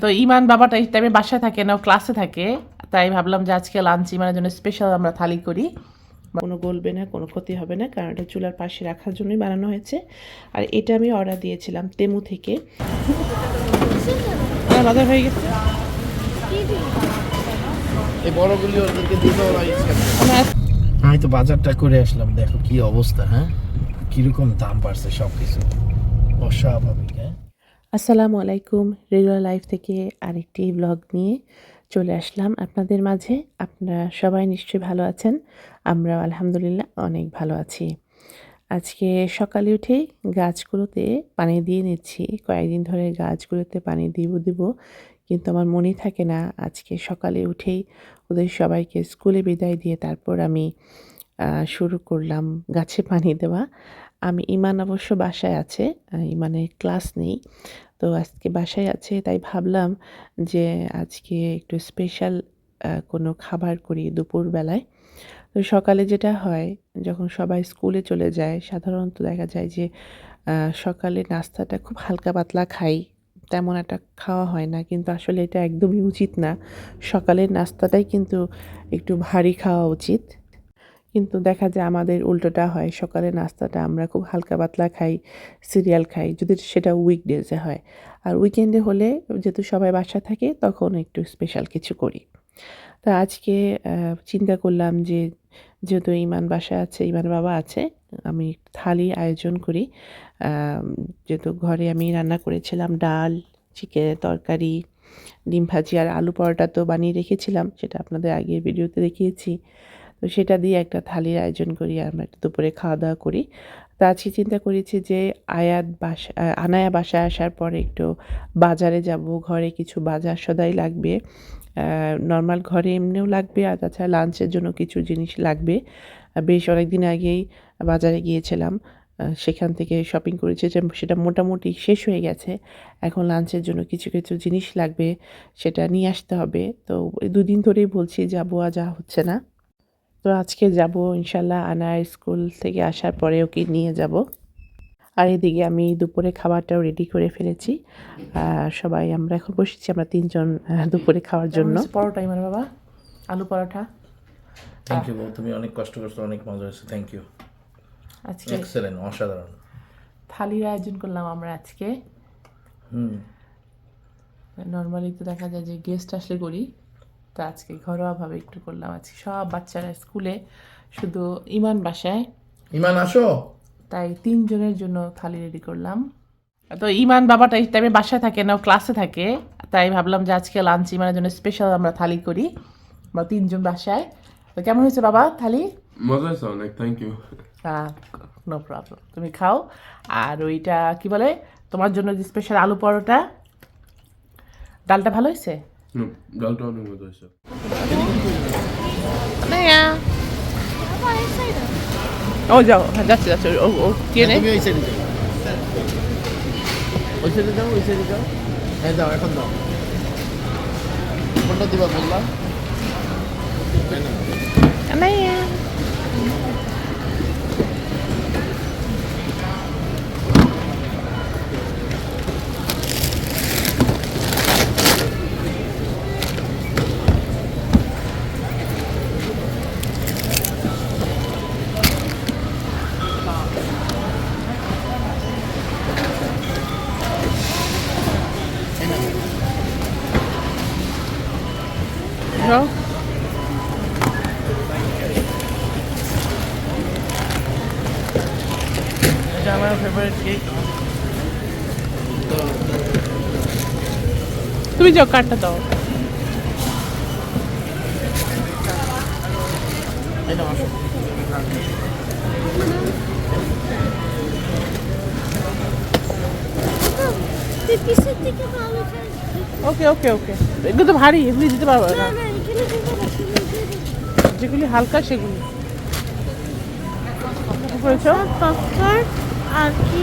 তো ইমান বাবাটা এই টাইমে বাসায় থাকে না ও ক্লাসে থাকে। তাই ভাবলাম যে আজকে লাঞ্চ ইমানের জন্য স্পেশাল আমরা থালি করি। কোনো গলবে না কোনো ক্ষতি হবে না কারণ এটা চুলার পাশে রাখার জন্যই বানানো হয়েছে। আর এটা আমি অর্ডার দিয়েছিলাম তেমু থেকে। বাজার হয়ে গেছে। আমি তো বাজারটা করে আসলাম দেখো কি অবস্থা হ্যাঁ? কীরকম দাম বাড়ছে সব কিছু অস্বাভাবিক হ্যাঁ? আসসালামু আলাইকুম, রেগুলার লাইফ থেকে আরেকটি ব্লগ নিয়ে চলে আসলাম আপনাদের মাঝে। আপনারা সবাই নিশ্চয়ই ভালো আছেন আমরা আলহামদুলিল্লাহ অনেক ভালো আছি। আজকে সকালে উঠেই গাছগুলোতে পানি দিয়ে নিচ্ছি। কয়েকদিন ধরে গাছগুলোতে পানি দিব দিব, কিন্তু আমার মনে থাকে না আজকে সকালে উঠেই ওদের সবাইকে স্কুলে বিদায় দিয়ে তারপর আমি শুরু করলাম গাছে পানি দেওয়া। আমি ইমান অবশ্য বাসায় আছে আহ, ইমানের ক্লাস নেই। তো আজকে বাসায় আছে তাই ভাবলাম যে আজকে একটু স্পেশাল কোনো খাবার করি দুপুরবেলায়। তো সকালে যেটা হয় যখন সবাই স্কুলে চলে যায় সাধারণত দেখা যায় যে সকালে নাস্তাটা খুব হালকা পাতলা খাই তেমন একটা খাওয়া হয় না। কিন্তু আসলে এটা একদমই উচিত না। সকালের নাস্তাটাই কিন্তু একটু ভারী খাওয়া উচিত। কিন্তু দেখা যায় আমাদের উল্টোটা হয়। সকালে নাস্তাটা আমরা খুব হালকা পাতলা খাই, সিরিয়াল খাই, যদি সেটা উইকডেজে হয়। আর উইকেন্ডে হলে যেহেতু সবাই বাসা থাকে, তখন একটু স্পেশাল কিছু করি। তা আজকে চিন্তা করলাম যে, যেহেতু ইমান বাসা আছে, ইমান বাবা আছে, আমি থালি আয়োজন করি। যেহেতু ঘরে আমি রান্না করেছিলাম, ডাল চিকেনের তরকারি, ডিম ভাজি আর আলু পরোটা তো বানিয়ে রেখেছিলাম, সেটা আপনাদের আগের ভিডিওতে দেখিয়েছি। তো সেটা দিয়ে একটা থালির আয়োজন করি, আমরা দুপুরে খাওয়া দাওয়া করি। তো আজকে চিন্তা করেছি যে আয়াত বাসা আনায়া বাসায় আসার পরে একটু বাজারে যাব, ঘরে কিছু বাজার সদাই লাগবে। নর্মাল ঘরে এমনিও লাগবে আর তাছাড়া লাঞ্চের জন্য কিছু জিনিস লাগবে। বেশ অনেক দিন আগেই বাজারে গিয়েছিলাম। সেখান থেকে শপিং করেছি যে সেটা মোটামুটি শেষ হয়ে গেছে। এখন লাঞ্চের জন্য কিছু কিছু জিনিস লাগবে, সেটা নিয়ে আসতে হবে। তো দুদিন ধরেই বলছি যাব, আর যা হচ্ছে না। তো আজকে যাব ইনশাল্লাহ আনার স্কুল থেকে আসার পরে ওকে নিয়ে যাব। আর এদিকে আমি দুপুরে খাবারটাও রেডি করে ফেলেছি। আর সবাই আমরা এখন বসেছি আমরা তিনজন দুপুরে খাওয়ার জন্য। পরোটা ইমান বাবা? আলু পরোটা? থ্যাংক ইউ তুমি অনেক কষ্ট করছ অনেক মজা হয়েছে থ্যাংক ইউ আজকে এক্সেলেন্ট অসাধারণ। থালির আয়োজন করলাম আমরা আজকে। হুম। নর্মালি তো দেখা যায় যে গেস্ট আসলে করি। তো আজকে ঘরোয়াভাবে একটু করলাম। আজকে সব বাচ্চারা স্কুলে শুধু ইমান বাসায়। ইমান আসো। তাই তিনজনের জন্য থালি রেডি করলাম। তো ইমান বাবাটা এই টাইমে বাসায় থাকে না ক্লাসে থাকে। তাই ভাবলাম যে আজকে লাঞ্চ ইমানের জন্য স্পেশাল আমরা থালি করি। আমরা তিনজন বাসায়। তো কেমন হয়েছে বাবা থালি? মজা হয়েছে অনেক থ্যাংক ইউ নো প্রবলেম তুমি খাও। আর ওইটা কি বলে? তোমার জন্য যে স্পেশাল আলু পরোটা। ডালটা ভালো হয়েছে? অনেক মজা হয়েছে ও যাও যাচ্ছে যাচ্ছে ও ও কে নেই ওই সাইডে যাও ওই সাইডে যাও ওই সাইডে যাও হ্যাঁ যাও এখন দাও। কোনটা দিবা বললাম। তুমি যাও কার্ডটা দাও? ওকে ওকে ওকে এগুলো তো ভারী, এগুলি দিতে পারব না। যেগুলি হালকা, সেগুলি কি আর কি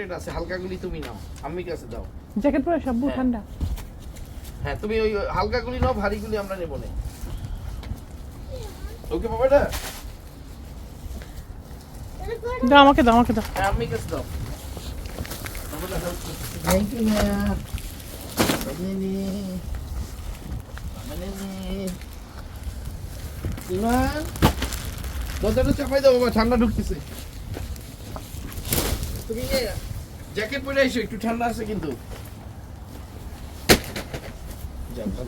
ট্রেন আছে হালকাগুলি তুমি নাও। আমি কাছে দাও। জ্যাকেট পরে সব হ্যাঁ। ঠান্ডা? হ্যাঁ তুমি ওই হালকাগুলি নাও ভারীগুলি আমরা নেব না। ওকে বাবাটা? দাও আমাকে দাও আমাকে দাও। হ্যাঁ আমি কাছে দাও। থ্যাংক ইউ ইমান দরজাটা চাপাই দাও বাবা ঠান্ডা ঢুকতেছে। তুমি জ্যাকেট পরে এসো একটু ঠান্ডা আছে কিন্তু।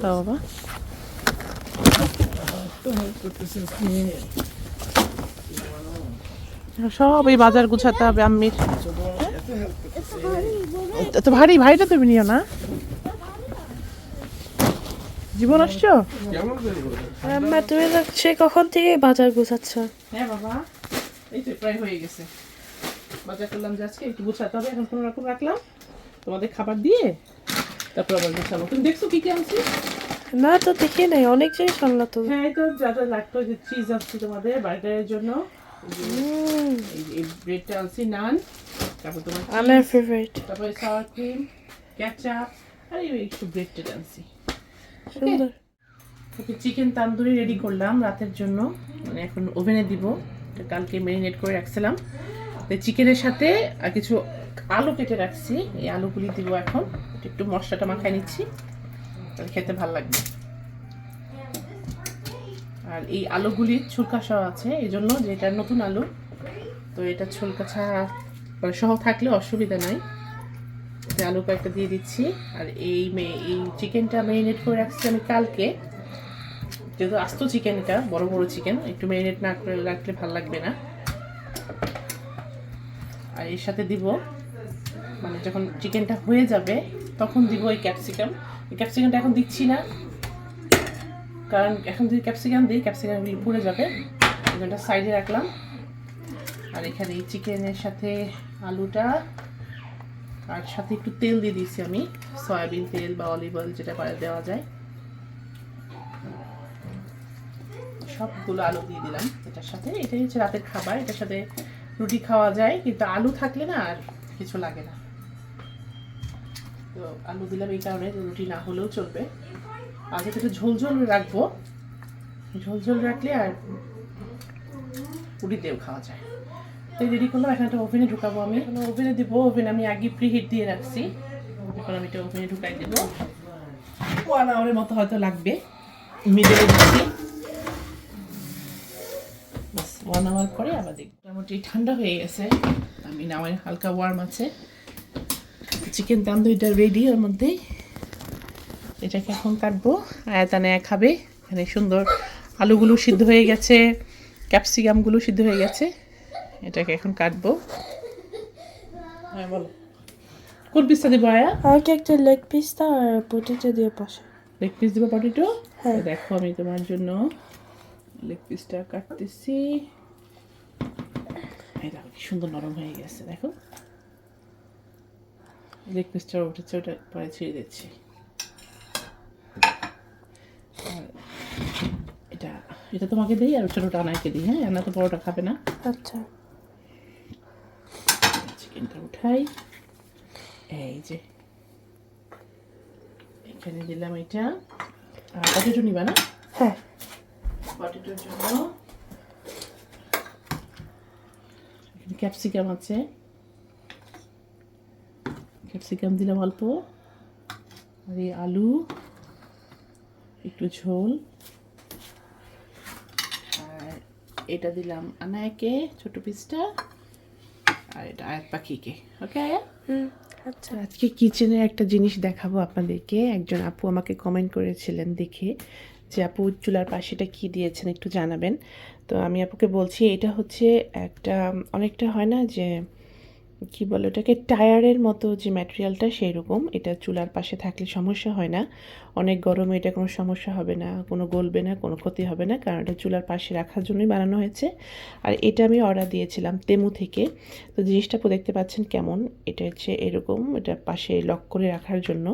দাও বাবা। সব এই বাজার গুছাতে হবে আম্মির। ছোট মানুষ এত ভারী ভারীটা তুমি নিও না। জীবন আসছো? আম্মা তুমি তো সে কখন থেকে বাজার গুছাচ্ছ? হ্যাঁ বাবা এই তো প্রায় হয়ে গেছে। বাজার করলাম যে আজকে একটু গুছাতে হবে এখন কোনো রকম রাখলাম। তোমাদের খাবার দিয়ে তারপর আবার গুছাবো। তুমি দেখছ কি কি আনছি? না তো দেখি নাই অনেক জিনিস আনলো তো। হ্যাঁ তো যা যা লাগতো যে চিজ আনছি তোমাদের বার্গারের জন্য। এই ব্রেডটা আনছি নান তারপর তোমার আমার ফেভারিট তারপরে সাওয়ার ক্রিম ক্যাচাপ আর এই একটু ব্রেড টেড আনছি সুন্দর। ওকে চিকেন তান্দুরি রেডি করলাম রাতের জন্য। মানে এখন ওভেনে দিব। কালকে ম্যারিনেট করে রাখছিলাম। তো চিকেনের সাথে আর কিছু আলু কেটে রাখছি। এই আলুগুলি দিব এখন। একটু মশলাটা মাখায় নিচ্ছি, তাহলে খেতে ভালো লাগবে। আর এই আলুগুলি ছুলকা সহ আছে, এই জন্য যে এটা নতুন আলু, তো এটা ছুলকা ছাড়া মানে সহ থাকলে অসুবিধা নাই। আলু কয়েকটা দিয়ে দিচ্ছি। আর এই এই চিকেনটা ম্যারিনেট করে রাখছি আমি কালকে। যেহেতু আস্ত চিকেন এটা, বড় বড় চিকেন, একটু ম্যারিনেট না করে রাখলে ভালো লাগবে না। আর এর সাথে দিব মানে যখন চিকেনটা হয়ে যাবে, তখন দিব এই ক্যাপসিকাম এই ক্যাপসিকামটা এখন দিচ্ছি না, কারণ এখন যদি ক্যাপসিকাম দিই ক্যাপসিকাম পুড়ে যাবে। এটা সাইডে রাখলাম। আর এখানে এই চিকেনের সাথে আলুটা, আর সাথে একটু তেল দিয়ে দিচ্ছি আমি, সয়াবিন তেল বা অলিভ অয়েল যেটা পারে দেওয়া যায়। সবগুলো আলু দিয়ে দিলাম এটার সাথে। এটাই হচ্ছে রাতের খাবার, এটার সাথে রুটি খাওয়া যায়, কিন্তু আলু থাকলে না আর কিছু লাগে না। তো আলু দিলাম এই কারণে রুটি না হলেও চলবে। আগে একটু ঝোল ঝোল রাখব। ঝোল ঝোল রাখলে আর রুটিতেও খাওয়া যায়। তো রেডি করলাম, এখন একটা ওভেনে ঢুকাবো আমি। এখন ওভেনে দেবো ওভেন আমি আগে প্রিহিট দিয়ে রাখছি। এখন আমি এটা ওভেনে ঢুকাই দেবো। ওয়ান আওয়ারের মতো হয়তো লাগবে। মিডিলে দিচ্ছি। ওয়ান আওয়ার পরে আবার দেখব। মোটামুটি ঠান্ডা হয়ে গেছে। আমি না আমার হালকা ওয়ার্ম আছে। চিকেন তান্দুরিটা রেডি ওর মধ্যে এটাকে এখন কাটবো। আয়াতানে খাবে এখানে সুন্দর আলুগুলো সিদ্ধ হয়ে গেছে। ক্যাপসিকামগুলো সিদ্ধ হয়ে গেছে। এটাকে এখন কাটবো। হ্যাঁ বলো। কোন পিসটা দেবো আয়া? আমাকে একটা লেগ পিসটা আর পটেটো দিয়ে পাশে। লেগ পিস দেবো পটেটো হ্যাঁ। দেখো আমি তোমার জন্য লেগ পিসটা কাটতেছি। এই দেখো কি সুন্দর নরম হয়ে গেছে দেখো। লেগ পিসটা উঠেছে ওটা পরে ছেড়ে দিচ্ছি। এটা এটা তোমাকে দিই আর ছোটোটা আনাইকে দিই হ্যাঁ? আনা তো বড়টা খাবে না। আচ্ছা। চিকেনটা উঠাই। এই যে। এখানে দিলাম এটা। আর পটেটো নিবা না? হ্যাঁ। পটেটোর জন্য এখানে ক্যাপসিকাম আছে। ক্যাপসিকাম দিলাম অল্প। আর এই আলু একটু ঝোল। আর এটা দিলাম আনায়াকে ছোট পিসটা। আর এটা আয়াত পাখিকে ওকে আয়া? আচ্ছা। আজকে কিচেনের একটা জিনিস দেখাবো আপনাদেরকে। একজন আপু আমাকে কমেন্ট করেছিলেন দেখে যে আপু চুলার পাশেটা কি দিয়েছেন একটু জানাবেন। তো আমি আপুকে বলছি, এটা হচ্ছে একটা, অনেকটা হয় না যে, কি বলে ওটাকে, টায়ারের মতো যে ম্যাটেরিয়ালটা সেই রকম এটা চুলার পাশে থাকলে সমস্যা হয় না। অনেক গরমে এটা কোনো সমস্যা হবে না, কোনো গলবে না, কোনো ক্ষতি হবে না, কারণ এটা চুলার পাশে রাখার জন্যই বানানো হয়েছে। আর এটা আমি অর্ডার দিয়েছিলাম তেমু থেকে। তো জিনিসটা দেখতে পাচ্ছেন কেমন? এটা হচ্ছে এরকম, এটা পাশে লক করে রাখার জন্য।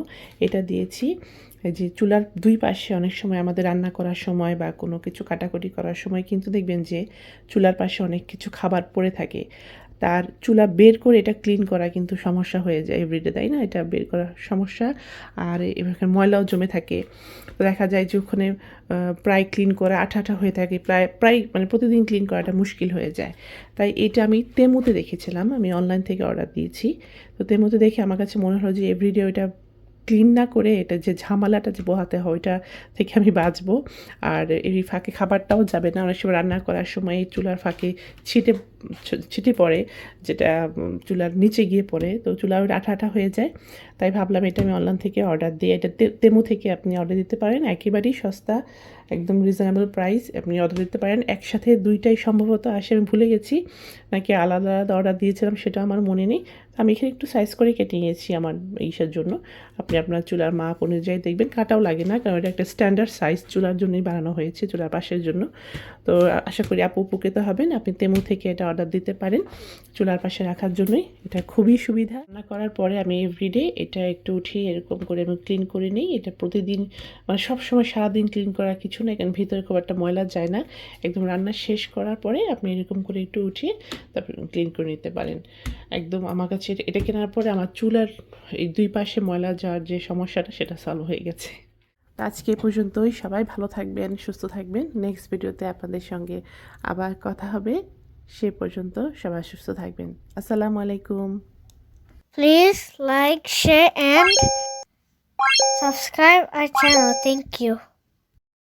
এটা দিয়েছি। এই যে চুলার দুই পাশে অনেক সময় আমাদের রান্না করার সময় বা কোনো কিছু কাটাকুটি করার সময় কিন্তু দেখবেন যে চুলার পাশে অনেক কিছু খাবার পড়ে থাকে। তার চুলা বের করে এটা ক্লিন করা কিন্তু সমস্যা হয়ে যায় এভরিডে তাই না? এটা বের করা সমস্যা। আর এবার ময়লাও জমে থাকে। দেখা যায় যে ওখানে প্রায় ক্লিন করা আঠা আঠা হয়ে থাকে, প্রায় প্রায় মানে প্রতিদিন ক্লিন করাটা মুশকিল হয়ে যায়। তাই এটা আমি তেমুতে দেখেছিলাম, আমি অনলাইন থেকে অর্ডার দিয়েছি। তো তেমুতে দেখে আমার কাছে মনে হলো যে এভরিডে ওইটা ক্লিন না করে এটা যে ঝামেলাটা যে পোহাতে হয়, ওইটা থেকে আমি বাঁচবো। আর এর ফাঁকে খাবারটাও যাবে না। অনেক সময় রান্না করার সময় চুলার ফাঁকে ছিটে ছিটে পড়ে, যেটা চুলার নিচে গিয়ে পড়ে। তো চুলা ওই আঠা আঠা হয়ে যায়। তাই ভাবলাম এটা আমি অনলাইন থেকে অর্ডার দিই এটা তেমু থেকে আপনি অর্ডার দিতে পারেন। একেবারেই সস্তা, একদম রিজনেবল প্রাইস আপনি অর্ডার দিতে পারেন। একসাথে দুইটাই সম্ভবত আসে, আমি ভুলে গেছি। নাকি আলাদা আলাদা অর্ডার দিয়েছিলাম সেটা আমার মনে নেই। আমি এখানে একটু সাইজ করে কেটে নিয়েছি আমার ইসের জন্য। আপনি আপনার চুলার মাপ অনুযায়ী দেখবেন, কাটাও লাগে না, কারণ এটা একটা স্ট্যান্ডার্ড সাইজ চুলার জন্যই বানানো হয়েছে, চুলার পাশের জন্য। তো আশা করি আপু উপকৃত হবেন, আপনি তেমু থেকে এটা অর্ডার দিতে পারেন চুলার পাশে রাখার জন্যই। এটা খুবই সুবিধা। রান্না করার পরে আমি এভরিডে এটা একটু উঠিয়ে এরকম করে আমি ক্লিন করে নিই। এটা প্রতিদিন মানে সব সময় সারাদিন ক্লিন করা কিছু না, কারণ ভিতরে খুব একটা ময়লা যায় না। একদম রান্না শেষ করার পরে আপনি এরকম করে একটু উঠিয়ে তারপর ক্লিন করে নিতে পারেন। একদম আমার কাছে এটা- কেনার পরে আমার চুলার এই দুই পাশে ময়লা যাওয়ার যে সমস্যাটা সেটা সলভ হয়ে গেছে। আজকে পর্যন্তই। সবাই ভালো থাকবেন সুস্থ থাকবেন। নেক্সট ভিডিওতে আপনাদের সঙ্গে আবার কথা হবে। সে পর্যন্ত সবাই সুস্থ থাকবেন। আসসালামু আলাইকুম। Please like share and subscribe our channel. Thank you.